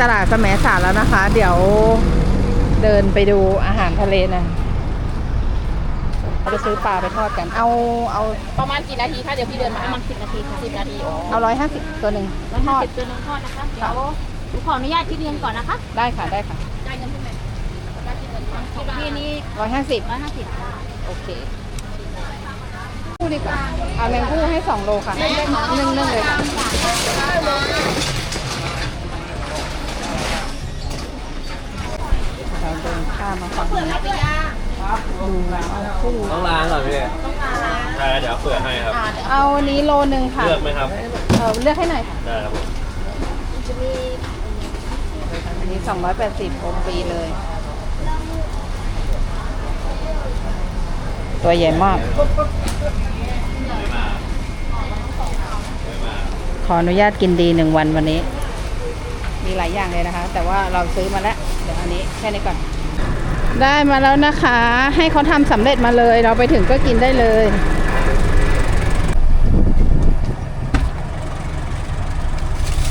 ตลาดแสมสารแล้วนะคะ เดี๋ยวเดินไปดูอาหารทะเลนะเราจะซื้อปลาไปทอดกัน เอาเอาประมาณกี่นาทีคะเดี๋ยวพี่เดินมาประมาณสิบนาทีค่ะสิบนาทีอ๋อเอาร้อยห้าสิบตัวหนึ่งร้อยทห้าอดสิบตัวหนึงทอดนะคะเดี๋ยวหนูขออนุญาตคิดเงินก่อนนะคะได้ค่ะได้ค่ะได้เงินที่ไหนได้คิดเงินก่อนของพี่นี่ร้อยห้าสิบร้อยห้าสิบโอเคคู่ดีกว่าเอาแมงคู่ให้สองโลค่ะนึ่งนึ่งเลยค่ะ ข้ามมาฝั่งนี้ดูเอาคู่ต้องล้างก่อนพี่ใช่เดี๋ยวเปิดให้ครับ เอาอันนี้โลนึงค่ะเลือกไหมครับ เออเลือกให้หน่อยค่ะได้ครับผมอันนี้ 280โอปีเลย ตัวใหญ่มากไม่มาไม่มาขออนุญาตกินดีหนึ่งวันวันนี้ มีหลายอย่างเลยนะคะ แต่ว่าเราซื้อมาแล้ว เดี๋ยวอันนี้แค่นี้ก่อน ได้มาแล้วนะคะ ให้เขาทำสำเร็จมาเลย เราไปถึงก็กินได้เลย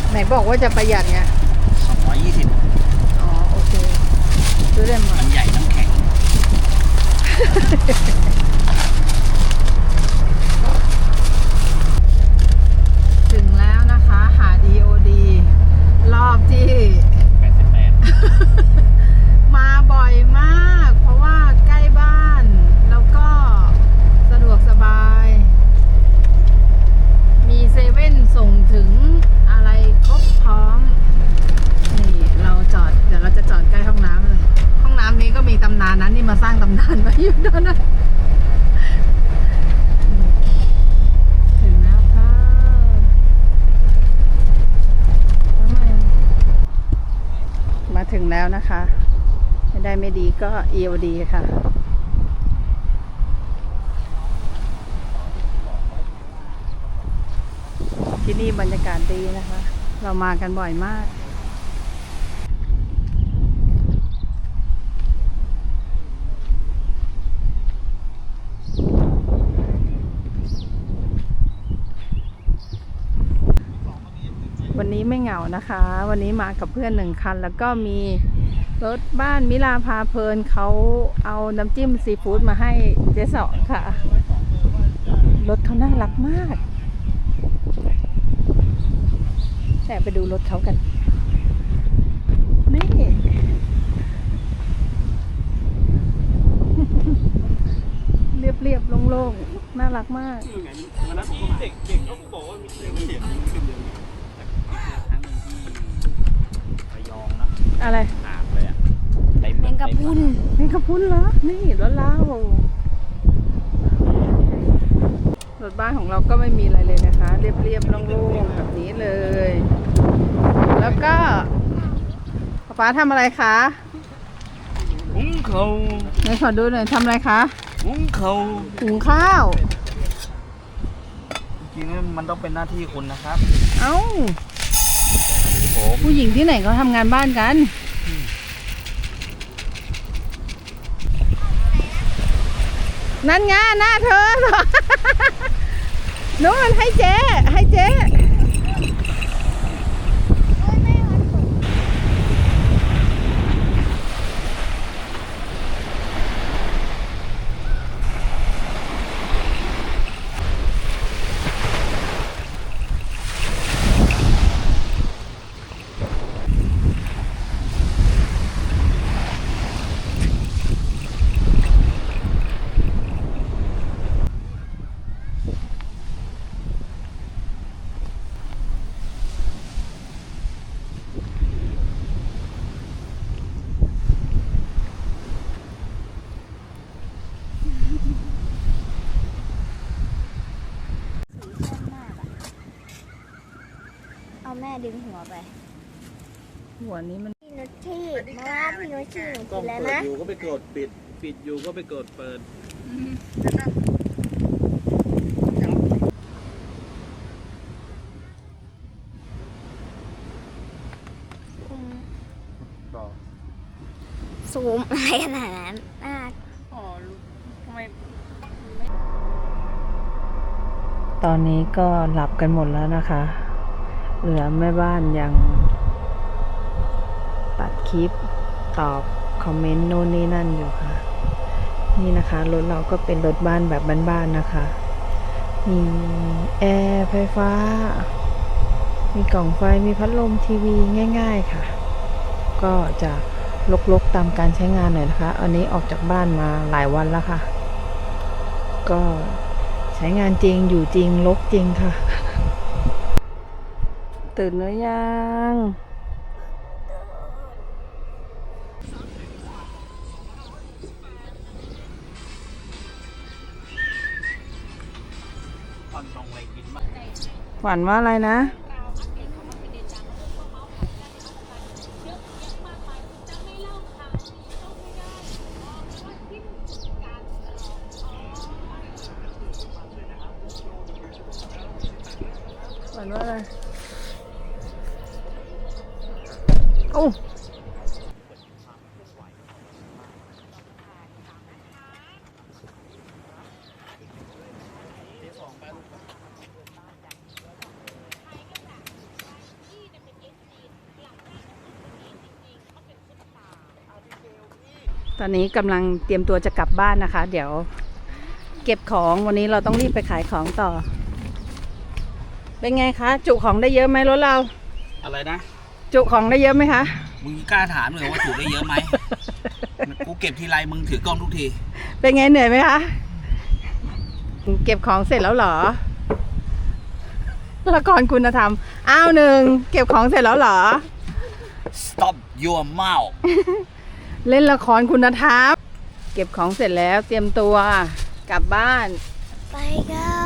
ไหนบอกว่าจะประหยัดไง220 อ๋อ โอเคซื้อได้หมดมันใหญ่น้ำแข็ง ถึงแล้วนะคะหา DOD รอบที่ 88 มาบ่อยมาก เพราะว่าใกล้บ้าน แล้วก็สะดวกสบาย มีเซเว่นส่งถึงอะไรครบพร้อม นี่เราจอด เดี๋ยวเราจะจอดใกล้ห้องน้ำเลย ห้องน้ำนี้ก็มีตำนานนั้นนี่มาสร้างตำนานไว้ อยู่ด้วยนะถึงแล้วค่ะทำไมมาถึงแล้วนะคะ ไม่ได้ไม่ดีก็ EOD ค่ะ ที่นี่บรรยากาศดีนะคะ เรามากันบ่อยมาก วันนี้ไม่เหงานะคะ วันนี้มากับเพื่อนหนึ่งคัน แล้วก็มีรถบ้านมิลาพาเพลินเขาเอาน้ำจิ้มซีฟู้ดมาให้เจ๊สองค่ะ รถเขาน่ารักมาก แต่ไปดูรถเขากัน นี่เรียบเรียบๆโล่งๆ น่ารักมากเด็กเด็กเขาบอกว่ามีเสียงเห็นขึ้นเยอะครั้งหนึ่ง ที่ระยองนะอะไรหาบเลยอะเต็มแมงกะพรุนนี่ขพุ้นเหรอ นี่รถเล่ารถบ้านของเราก็ไม่มีอะไรเลยนะคะ เรียบๆโล่งๆแบบนี้เลย แล้วก็ป๊าป๊าทำอะไรคะหุ้งเขาไหนขอดูหน่อยทำอะไรคะหุ้งเขาหุงข้าว จริงๆมันต้องเป็นหน้าที่คุณนะครับ เอ้า ผมผู้หญิงที่ไหนเขาทำงานบ้านกัน นั่นไงหน้าเธอ นู้นให้เจ๊ให้เจ๊ แม่ดึงหัวไปหัวนี้มันพี่นุชที่เพราะว่าพี่นุชที่หนูกล้กิอนงแล้วเปิดนะอยู่ก็ไปกดปิด ปิดอยู่ก็ไปกดเปิด ต่อซูมอะไรขนาดนั้นน่าตอนนี้ก็หลับกันหมดแล้วนะคะ เหลือแม่บ้านยัง ตัดคลิปตอบคอมเมนต์โน่นนี่นั่นอยู่ค่ะ นี่นะคะรถเราก็เป็นรถบ้านแบบบ้านๆนะคะ มีแอร์ไฟฟ้า มีกล่องไฟมีพัดลมทีวีง่าย ๆค่ะ ก็จะลกๆตามการใช้งานหน่อยนะคะ อันนี้ออกจากบ้านมาหลายวันแล้วค่ะ ก็ใช้งานจริงอยู่จริงลกจริงค่ะ ตื่นหรือยังตอนตรงไปกินมากฝันว่าอะไรนะฝันว่าอะไร โอ้าตอนนี้กำลังเตรียมตัวจะกลับบ้านนะคะ เดี๋ยวเก็บของวันนี้เราต้องรีบไปขายของต่อ เป็นไงคะ จุของได้เยอะไหมรถเรา อะไรนะ จุของได้เยอะไหมคะ มึงกล้าถามเลยว่าถูกได้เยอะไหม กูเก็บทีไรมึงถือกล้องทุกที เป็นไงเหนื่อยไหมคะ เก็บของเสร็จแล้วเหรอ ละครคุณธรรม อ้าวหนึ่งเก็บของเสร็จแล้วเหรอ stop your mouth เล่นละครคุณธรรม เก็บของเสร็จแล้วเตรียมตัวกลับบ้าน ไปกัน